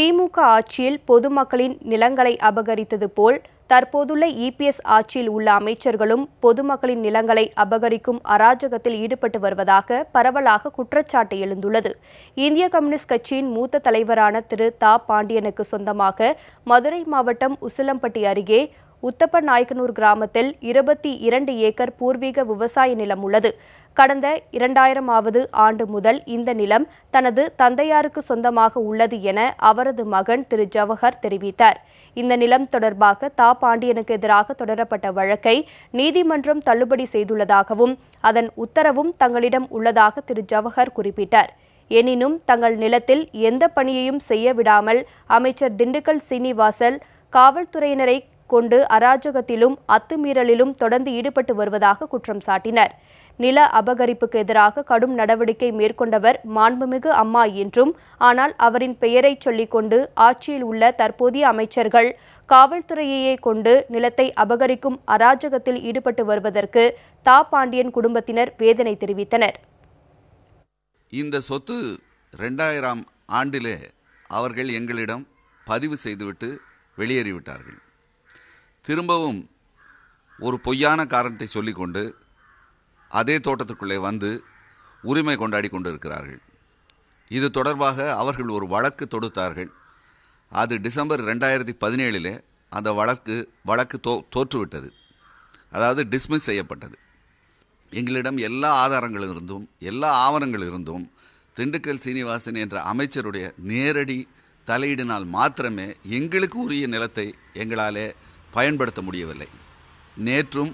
திமுக ஆட்சியில் பொதுமக்களின் நிலங்களை அபகரித்தது போல் தற்போதுள்ள இபிஎஸ் ஆட்சியில் உள்ள அமைச்சர்களும் பொதுமக்களின் நிலங்களை அபகரிக்கும் அராஜகத்தில் ஈடுபட்டு வருவதாக பரவலாக குற்றச்சாட்டு எழுந்துள்ளது. இந்திய கம்யூனிஸ்ட் கட்சியின் மூத்த தலைவரான திரு. தா. பாண்டியனுக்கு சொந்தமாக மதுரை மாவட்டம் உசிலம்பட்டி அருகே உத்தப்ப நாயக்கனூர் கிராமத்தில் இருபத்தி இரண்டு ஏக்கர் பூர்வீக விவசாய நிலம் உள்ளது. கடந்த இரண்டாயிரமாவது ஆண்டு முதல் இந்த நிலம் தனது தந்தையாருக்கு சொந்தமாக உள்ளது என அவரது மகன் திரு. ஜவஹர் தெரிவித்தார். இந்த நிலம் தொடர்பாக தா. பாண்டியனுக்கு எதிராக தொடரப்பட்ட வழக்கை நீதிமன்றம் தள்ளுபடி செய்துள்ளதாகவும் அதன் உத்தரவும் தங்களிடம் உள்ளதாக திரு. ஜவஹர் குறிப்பிட்டார். எனினும் தங்கள் நிலத்தில் எந்த பணியையும் செய்ய விடாமல் அமைச்சர் திண்டுக்கல் சீனிவாசல் காவல்துறையினரை கொண்டு அராஜகத்திலும் அத்துமீறலிலும் தொடர்ந்து ஈடுபட்டு வருவதாக குற்றம் சாட்டினர். நில அபகரிப்புக்கு எதிராக கடும் நடவடிக்கை மேற்கொண்டவர் மாண்புமிகு அம்மா என்றும் ஆனால் அவரின் பெயரை சொல்லிக்கொண்டு ஆட்சியில் உள்ள தற்போதைய அமைச்சர்கள் காவல்துறையையே கொண்டு நிலத்தை அபகரிக்கும் அராஜகத்தில் ஈடுபட்டு வருவதற்கு தா பாண்டியன் குடும்பத்தினர் வேதனை தெரிவித்தனர். இந்த சொத்து ரெண்டாயிரம் ஆண்டிலே அவர்கள் எங்களிடம் பதிவு செய்துவிட்டு வெளியேறிவிட்டார்கள். திரும்பவும் ஒரு பொய்யான காரணத்தை சொல்லிக்கொண்டு அதே தோட்டத்துக்குள்ளே வந்து உரிமை கொண்டாடி கொண்டிருக்கிறார்கள். இது தொடர்பாக அவர்கள் ஒரு வழக்கு தொடுத்தார்கள். அது டிசம்பர் ரெண்டாயிரத்தி பதினேழிலே அந்த வழக்கு வழக்கு தோ தோற்றுவிட்டது. அதாவது டிஸ்மிஸ் செய்யப்பட்டது. எங்களிடம் எல்லா ஆதாரங்களும் இருந்தும் எல்லா ஆவணங்கள் இருந்தும் திண்டுக்கல் சீனிவாசன் என்ற அமைச்சருடைய நேரடி தலையீடினால் மாத்திரமே எங்களுக்கு உரிய நிலத்தை எங்களாலே பயன்படுத்த முடியவில்லை. நேற்றும்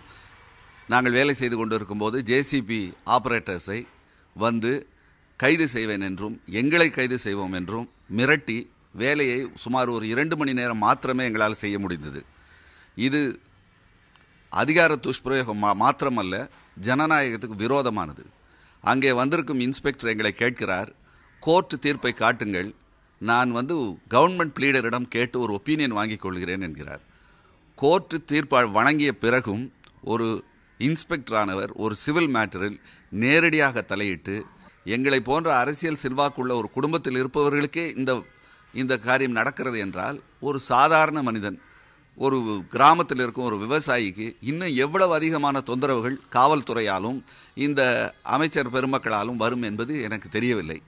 நாங்கள் வேலை செய்து கொண்டிருக்கும்போது ஜேசிபி ஆபரேட்டர்ஸை வந்து கைது செய்வேன் என்றும் எங்களை கைது செய்வோம் என்றும் மிரட்டி வேலையை சுமார் ஒரு இரண்டு மணி நேரம் மாத்திரமே எங்களால் செய்ய முடிந்தது. இது அதிகார துஷ்பிரயோகம் மா மாத்திரமல்ல ஜனநாயகத்துக்கு விரோதமானது. அங்கே வந்திருக்கும் இன்ஸ்பெக்டர் எங்களை கேட்கிறார் கோர்ட் தீர்ப்பை காட்டுங்கள். நான் வந்து கவர்மெண்ட் லீடரிடம் கேட்டு ஒரு ஒப்பீனியன் வாங்கிக் கொள்கிறேன் என்கிறார். கோர்ட்டு தீர்ப்பால் வழங்கிய பிறகும் ஒரு இன்ஸ்பெக்டரானவர் ஒரு சிவில் மேட்டரில் நேரடியாக தலையிட்டு எங்களை போன்ற அரசியல் செல்வாக்குள்ள ஒரு குடும்பத்தில் இருப்பவர்களுக்கே இந்த இந்த காரியம் நடக்கிறது என்றால் ஒரு சாதாரண மனிதன் ஒரு கிராமத்தில் இருக்கும் ஒரு விவசாயிக்கு இன்னும் எவ்வளவு அதிகமான தொந்தரவுகள் காவல்துறையாலும் இந்த அமைச்சர் பெருமக்களாலும் வரும் என்பது எனக்கு தெரியவில்லை.